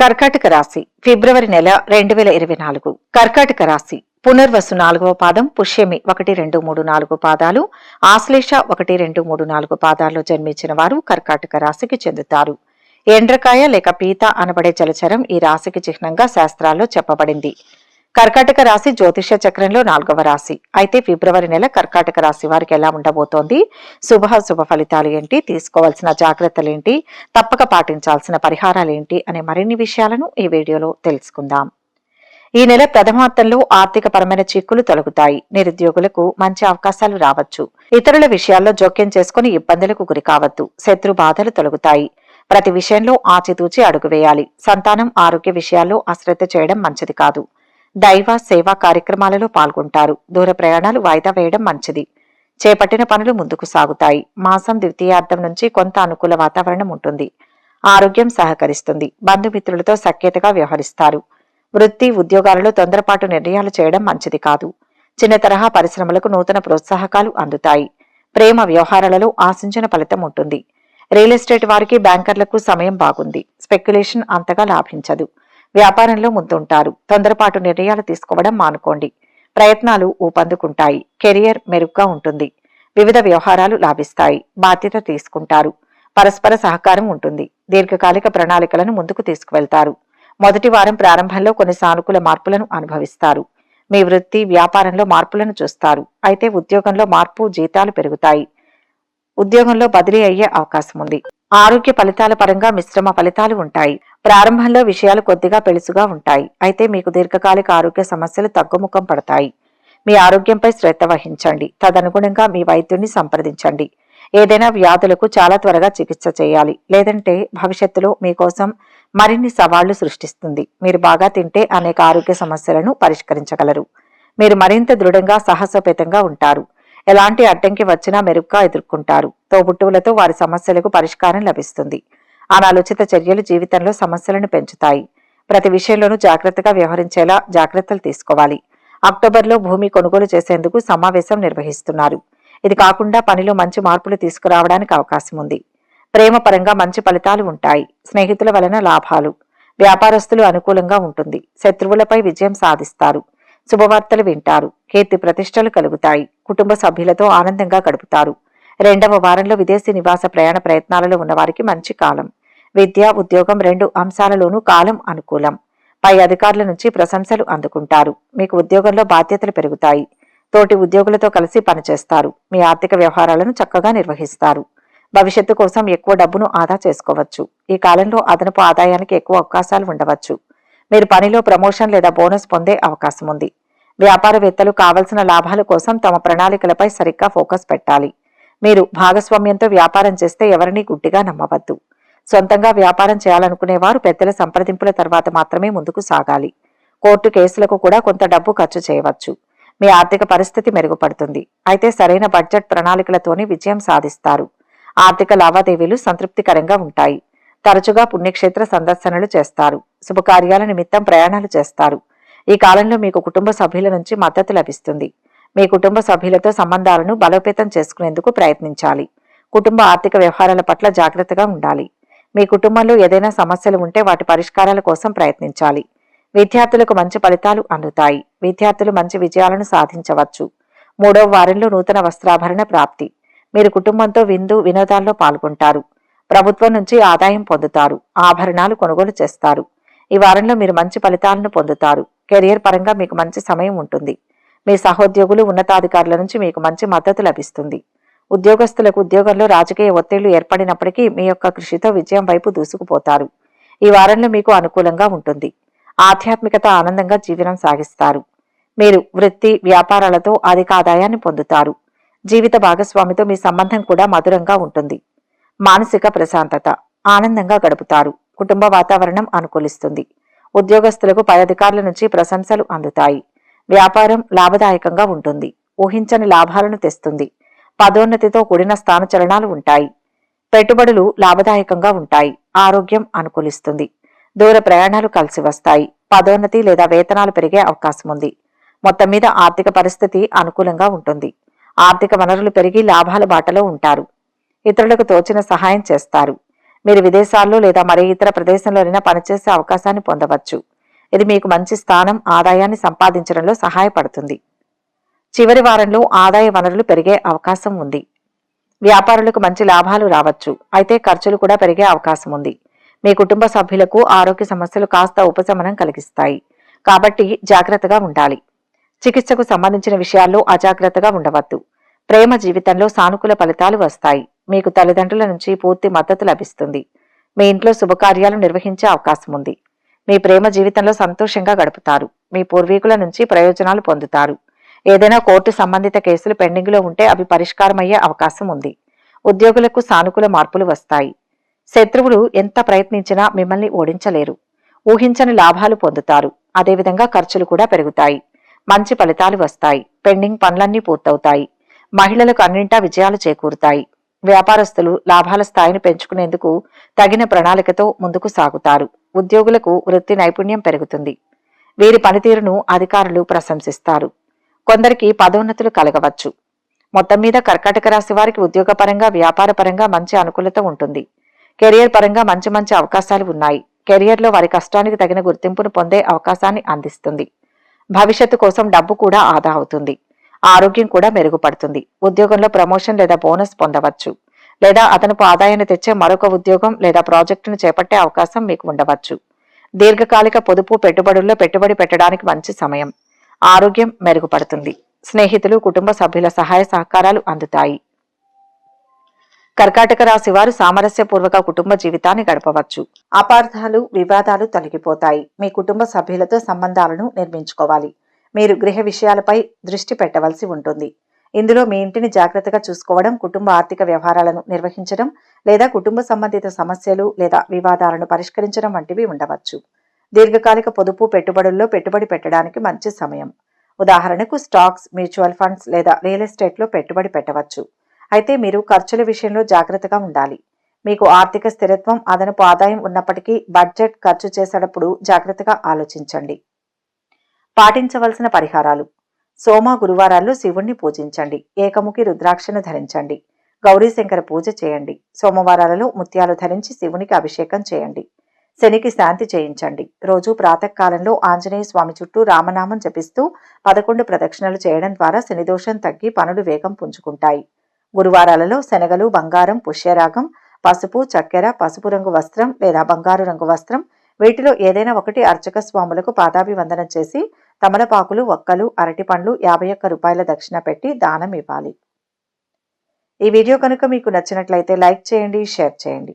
కర్కాటక రాశి ఫిబ్రవరి నెల రెండు వేల ఇరవై నాలుగు. కర్కాటక రాశి పునర్వసు నాలుగవ పాదం పుష్యమి ఒకటి రెండు మూడు నాలుగు పాదాలు ఆశ్లేష ఒకటి రెండు మూడు నాలుగు పాదాల్లో జన్మించిన వారు కర్కాటక రాశికి చెందుతారు. ఎండ్రకాయ లేక పీత అనబడే జలచరం ఈ రాశికి చిహ్నంగా శాస్త్రాల్లో చెప్పబడింది. కర్కాటక రాశి జ్యోతిష చక్రంలో నాలుగవ రాశి. అయితే ఫిబ్రవరి నెల కర్కాటక రాశి వారికి ఎలా ఉండబోతోంది? శుభ శుభ ఫలితాలు ఏంటి? తీసుకోవాల్సిన జాగ్రత్తలు ఏంటి? తప్పక పాటించాల్సిన పరిహారాలు ఏంటి? అనే మరిన్ని విషయాలను ఈ వీడియోలో తెలుసుకుందాం. ఈ నెల ప్రథమార్థంలో ఆర్థిక పరమైన చిక్కులు తొలగుతాయి. నిరుద్యోగులకు మంచి అవకాశాలు రావచ్చు. ఇతరుల విషయాల్లో జోక్యం చేసుకుని ఇబ్బందులకు గురి కావద్దు. శత్రు బాధలు తొలగుతాయి. ప్రతి విషయంలో ఆచితూచి అడుగు వేయాలి. సంతానం ఆరోగ్య విషయాల్లో అశ్రద్ధ చేయడం మంచిది కాదు. దైవ సేవా కార్యక్రమాలలో పాల్గొంటారు. దూర ప్రయాణాలు వాయిదా వేయడం మంచిది. చేపట్టిన పనులు ముందుకు సాగుతాయి. మాసం ద్వితీయార్థం నుంచి కొంత అనుకూల వాతావరణం ఉంటుంది. ఆరోగ్యం సహకరిస్తుంది. బంధుమిత్రులతో సఖ్యతగా వ్యవహరిస్తారు. వృత్తి ఉద్యోగాలలో తొందరపాటు నిర్ణయాలు చేయడం మంచిది కాదు. చిన్న తరహా పరిశ్రమలకు నూతన ప్రోత్సాహకాలు అందుతాయి. ప్రేమ వ్యవహారాలలో ఆశించిన ఫలితం ఉంటుంది. రియల్ ఎస్టేట్ వారికి బ్యాంకర్లకు సమయం బాగుంది. స్పెక్యులేషన్ అంతగా లాభించదు. వ్యాపారంలో ముందుంటారు. తొందరపాటు నిర్ణయాలు తీసుకోవడం మానుకోండి. ప్రయత్నాలు ఊపందుకుంటాయి. కెరియర్ మెరుగ్గా ఉంటుంది. వివిధ వ్యవహారాలు లాభిస్తాయి. బాధ్యత తీసుకుంటారు. పరస్పర సహకారం ఉంటుంది. దీర్ఘకాలిక ప్రణాళికలను ముందుకు తీసుకువెళ్తారు. మొదటి వారం ప్రారంభంలో కొన్ని సానుకూల మార్పులను అనుభవిస్తారు. మీ వృత్తి వ్యాపారంలో మార్పులను చూస్తారు. అయితే ఉద్యోగంలో మార్పు జీతాలు పెరుగుతాయి. ఉద్యోగంలో బదిలీ అయ్యే అవకాశం ఉంది ఆరోగ్య ఫలితాల పరంగా మిశ్రమ ఫలితాలు ఉంటాయి. ప్రారంభంలో విషయాలు కొద్దిగా పెలుసుగా ఉంటాయి. అయితే మీకు దీర్ఘకాలిక ఆరోగ్య సమస్యలు తగ్గుముఖం పడతాయి. మీ ఆరోగ్యంపై శ్రద్ధ వహించండి. తదనుగుణంగా మీ వైద్యుని సంప్రదించండి. ఏదైనా వ్యాధులకు చాలా త్వరగా చికిత్స చేయాలి. లేదంటే భవిష్యత్తులో మీకోసం మరిన్ని సవాళ్ళు సృష్టిస్తుంది. మీరు బాగా తింటే అనేక ఆరోగ్య సమస్యలను పరిష్కరించగలరు. మీరు మరింత దృఢంగా సాహసోపేతంగా ఉంటారు. ఎలాంటి అడ్డంకి వచ్చినా మెరుగ్గా ఎదుర్కొంటారు. తోబుట్టువులతో వారి సమస్యలకు పరిష్కారం లభిస్తుంది. అనాలోచిత చర్యలు జీవితంలో సమస్యలను పెంచుతాయి. ప్రతి విషయంలోనూ జాగ్రత్తగా వ్యవహరించేలా జాగ్రత్తలు తీసుకోవాలి. అక్టోబర్లో భూమి కొనుగోలు చేసేందుకు సమావేశం నిర్వహిస్తున్నారు. ఇది కాకుండా పనిలో మంచి మార్పులు తీసుకురావడానికి అవకాశం ఉంది. ప్రేమ పరంగా మంచి ఫలితాలు ఉంటాయి. స్నేహితుల వలన లాభాలు. వ్యాపారస్తులు అనుకూలంగా ఉంటుంది. శత్రువులపై విజయం సాధిస్తారు. శుభవార్తలు వింటారు. కీర్తి ప్రతిష్టలు కలుగుతాయి. కుటుంబ సభ్యులతో ఆనందంగా గడుపుతారు. రెండవ వారంలో విదేశీ నివాస ప్రయాణ ప్రయత్నాలలో ఉన్నవారికి మంచి కాలం. విద్య ఉద్యోగం రెండు అంశాలలోనూ కాలం అనుకూలం. పై అధికారుల నుంచి ప్రశంసలు అందుకుంటారు. మీకు ఉద్యోగంలో బాధ్యతలు పెరుగుతాయి. తోటి ఉద్యోగులతో కలిసి పనిచేస్తారు. మీ ఆర్థిక వ్యవహారాలను చక్కగా నిర్వహిస్తారు. భవిష్యత్తు కోసం ఎక్కువ డబ్బును ఆదా చేసుకోవచ్చు. ఈ కాలంలో అదనపు ఆదాయానికి ఎక్కువ అవకాశాలు ఉండవచ్చు. మీరు పనిలో ప్రమోషన్ లేదా బోనస్ పొందే అవకాశం ఉంది. వ్యాపారవేత్తలు కావలసిన లాభాల కోసం తమ ప్రణాళికలపై సరిగ్గా ఫోకస్ పెట్టాలి. మీరు భాగస్వామ్యంతో వ్యాపారం చేస్తే ఎవరినీ గుడ్డిగా నమ్మవద్దు. సొంతంగా వ్యాపారం చేయాలనుకునేవారు పెద్దల సంప్రదింపుల తర్వాత మాత్రమే ముందుకు సాగాలి. కోర్టు కేసులకు కూడా కొంత డబ్బు ఖర్చు చేయవచ్చు. మీ ఆర్థిక పరిస్థితి మెరుగుపడుతుంది. అయితే సరైన బడ్జెట్ ప్రణాళికలతోనే విజయం సాధిస్తారు. ఆర్థిక లావాదేవీలు సంతృప్తికరంగా ఉంటాయి. తరచుగా పుణ్యక్షేత్ర సందర్శనలు చేస్తారు. శుభకార్యాల నిమిత్తం ప్రయాణాలు చేస్తారు. ఈ కాలంలో మీకు కుటుంబ సభ్యుల నుంచి మద్దతు లభిస్తుంది. మీ కుటుంబ సభ్యులతో సంబంధాలను బలోపేతం చేసుకునేందుకు ప్రయత్నించాలి. కుటుంబ ఆర్థిక వ్యవహారాల పట్ల జాగ్రత్తగా ఉండాలి. మీ కుటుంబంలో ఏదైనా సమస్యలు ఉంటే వాటి పరిష్కారాల కోసం ప్రయత్నించాలి. విద్యార్థులకు మంచి ఫలితాలు అందుతాయి. విద్యార్థులు మంచి విజయాలను సాధించవచ్చు. మూడవ వారంలో నూతన వస్త్రాభరణ ప్రాప్తి. మీరు కుటుంబంతో విందు వినోదాల్లో పాల్గొంటారు. ప్రభుత్వం నుంచి ఆదాయం పొందుతారు. ఆభరణాలు కొనుగోలు చేస్తారు. ఈ వారంలో మీరు మంచి ఫలితాలను పొందుతారు. కెరియర్ పరంగా మీకు మంచి సమయం ఉంటుంది. మీ సహోద్యోగులు ఉన్నతాధికారుల నుంచి మీకు మంచి మద్దతు లభిస్తుంది. ఉద్యోగస్తులకు ఉద్యోగంలో రాజకీయ ఒత్తిళ్ళు ఏర్పడినప్పటికీ మీ యొక్క కృషితో విజయం వైపు దూసుకుపోతారు. ఈ వారంలో మీకు అనుకూలంగా ఉంటుంది. ఆధ్యాత్మికత ఆనందంగా జీవనం సాగిస్తారు. మీరు వృత్తి వ్యాపారాలతో అధిక ఆదాయాన్ని పొందుతారు. జీవిత భాగస్వామితో మీ సంబంధం కూడా మధురంగా ఉంటుంది. మానసిక ప్రశాంతత ఆనందంగా గడుపుతారు. కుటుంబ వాతావరణం అనుకూలిస్తుంది. ఉద్యోగస్తులకు పై అధికారుల నుంచి ప్రశంసలు అందుతాయి. వ్యాపారం లాభదాయకంగా ఉంటుంది. ఊహించని లాభాలను తెస్తుంది. పదోన్నతితో కూడిన స్థానచలనాలు ఉంటాయి. పెట్టుబడులు లాభదాయకంగా ఉంటాయి. ఆరోగ్యం అనుకూలిస్తుంది. దూర ప్రయాణాలు కలిసి వస్తాయి. పదోన్నతి లేదా వేతనాలు పెరిగే అవకాశం ఉంది. మొత్తం మీద ఆర్థిక పరిస్థితి అనుకూలంగా ఉంటుంది. ఆర్థిక వనరులు పెరిగి లాభాల బాటలో ఉంటారు. ఇతరులకు తోచిన సహాయం చేస్తారు. మీరు విదేశాల్లో లేదా మరే ఇతర ప్రదేశంలోనైనా పనిచేసే అవకాశాన్ని పొందవచ్చు. ఇది మీకు మంచి స్థానం ఆదాయాన్ని సంపాదించడంలో సహాయపడుతుంది. చివరి వారంలో ఆదాయ వనరులు పెరిగే అవకాశం ఉంది. వ్యాపారులకు మంచి లాభాలు రావచ్చు. అయితే ఖర్చులు కూడా పెరిగే అవకాశం ఉంది. మీ కుటుంబ సభ్యులకు ఆరోగ్య సమస్యలు కాస్త ఉపశమనం కలిగిస్తాయి. కాబట్టి జాగ్రత్తగా ఉండాలి. చికిత్సకు సంబంధించిన విషయాల్లో అజాగ్రత్తగా ఉండవద్దు. ప్రేమ జీవితంలో సానుకూల ఫలితాలు వస్తాయి. మీకు తల్లిదండ్రుల నుంచి పూర్తి మద్దతు లభిస్తుంది. మీ ఇంట్లో శుభకార్యాలు నిర్వహించే అవకాశం ఉంది. మీ ప్రేమ జీవితంలో సంతోషంగా గడుపుతారు. మీ పూర్వీకుల నుంచి ప్రయోజనాలు పొందుతారు. ఏదైనా కోర్టు సంబంధిత కేసులు పెండింగ్లో ఉంటే అవి పరిష్కారమయ్యే అవకాశం ఉంది. ఉద్యోగులకు సానుకూల మార్పులు వస్తాయి. శత్రువులు ఎంత ప్రయత్నించినా మిమ్మల్ని ఓడించలేరు. ఊహించని లాభాలు పొందుతారు. అదేవిధంగా ఖర్చులు కూడా పెరుగుతాయి. మంచి ఫలితాలు వస్తాయి. పెండింగ్ పనులన్నీ పూర్తవుతాయి. మహిళలకు అన్నింటా విజయాలు చేకూరుతాయి. వ్యాపారస్తులు లాభాల స్థాయిని పెంచుకునేందుకు తగిన ప్రణాళికతో ముందుకు సాగుతారు. ఉద్యోగులకు వృత్తి నైపుణ్యం పెరుగుతుంది. వీరి పనితీరును అధికారులు ప్రశంసిస్తారు. కొందరికి పదోన్నతులు కలగవచ్చు. మొత్తం మీద కర్కాటక రాశి వారికి ఉద్యోగపరంగా వ్యాపారపరంగా మంచి అనుకూలత ఉంటుంది. కెరియర్ పరంగా మంచి మంచి అవకాశాలు ఉన్నాయి. కెరియర్లో వారి కష్టానికి తగిన గుర్తింపును పొందే అవకాశాన్ని అందిస్తుంది. భవిష్యత్తు కోసం డబ్బు కూడా ఆదా అవుతుంది. ఆరోగ్యం కూడా మెరుగుపడుతుంది. ఉద్యోగంలో ప్రమోషన్ లేదా బోనస్ పొందవచ్చు. లేదా అదనపు ఆదాయాన్ని తెచ్చే మరొక ఉద్యోగం లేదా ప్రాజెక్టును చేపట్టే అవకాశం మీకు ఉండవచ్చు. దీర్ఘకాలిక పొదుపు పెట్టుబడుల్లో పెట్టుబడి పెట్టడానికి మంచి సమయం. ఆరోగ్యం మెరుగుపడుతుంది. స్నేహితులు కుటుంబ సభ్యుల సహాయ సహకారాలు అందుతాయి. కర్కాటక రాశి వారు సామరస్యపూర్వక కుటుంబ జీవితాన్ని గడపవచ్చు. అపార్థాలు వివాదాలు తొలగిపోతాయి. మీ కుటుంబ సభ్యులతో సంబంధాలను నిర్మించుకోవాలి. మీరు గృహ విషయాలపై దృష్టి పెట్టవలసి ఉంటుంది. ఇందులో మీ ఇంటిని జాగ్రత్తగా చూసుకోవడం కుటుంబ ఆర్థిక వ్యవహారాలను నిర్వహించడం లేదా కుటుంబ సంబంధిత సమస్యలు లేదా వివాదాలను పరిష్కరించడం వంటివి ఉండవచ్చు. దీర్ఘకాలిక పొదుపు పెట్టుబడుల్లో పెట్టుబడి పెట్టడానికి మంచి సమయం. ఉదాహరణకు స్టాక్స్ మ్యూచువల్ ఫండ్స్ లేదా రియల్ ఎస్టేట్లో పెట్టుబడి పెట్టవచ్చు. అయితే మీరు ఖర్చుల విషయంలో జాగ్రత్తగా ఉండాలి. మీకు ఆర్థిక స్థిరత్వం అదనపు ఆదాయం ఉన్నప్పటికీ బడ్జెట్ ఖర్చు చేసేటప్పుడు జాగ్రత్తగా ఆలోచించండి. పాటించవలసిన పరిహారాలు. సోమ గురువారాల్లో శివుణ్ణి పూజించండి. ఏకముఖి రుద్రాక్షను ధరించండి. గౌరీశంకర పూజ చేయండి. సోమవారాలలో ముత్యాలు ధరించి శివునికి అభిషేకం చేయండి. శనికి శాంతి చేయించండి. రోజు ప్రాతకాలంలో ఆంజనేయ స్వామి చుట్టూ రామనామం జపిస్తూ పదకొండు ప్రదక్షిణలు చేయడం ద్వారా శనిదోషం తగ్గి పనులు వేగం పుంజుకుంటాయి. గురువారాలలో శనగలు బంగారం పుష్యరాగం పసుపు చక్కెర పసుపు రంగు వస్త్రం లేదా బంగారు రంగు వస్త్రం వీటిలో ఏదైనా ఒకటి అర్చక స్వాములకు పాదాభివందనం చేసి తమలపాకులు ఒక్కలు అరటిపండ్లు యాభై ఒక్క రూపాయల దక్షిణ పెట్టి దానం ఇవ్వాలి. ఈ వీడియో కనుక మీకు నచ్చినట్లయితే లైక్ చేయండి షేర్ చేయండి.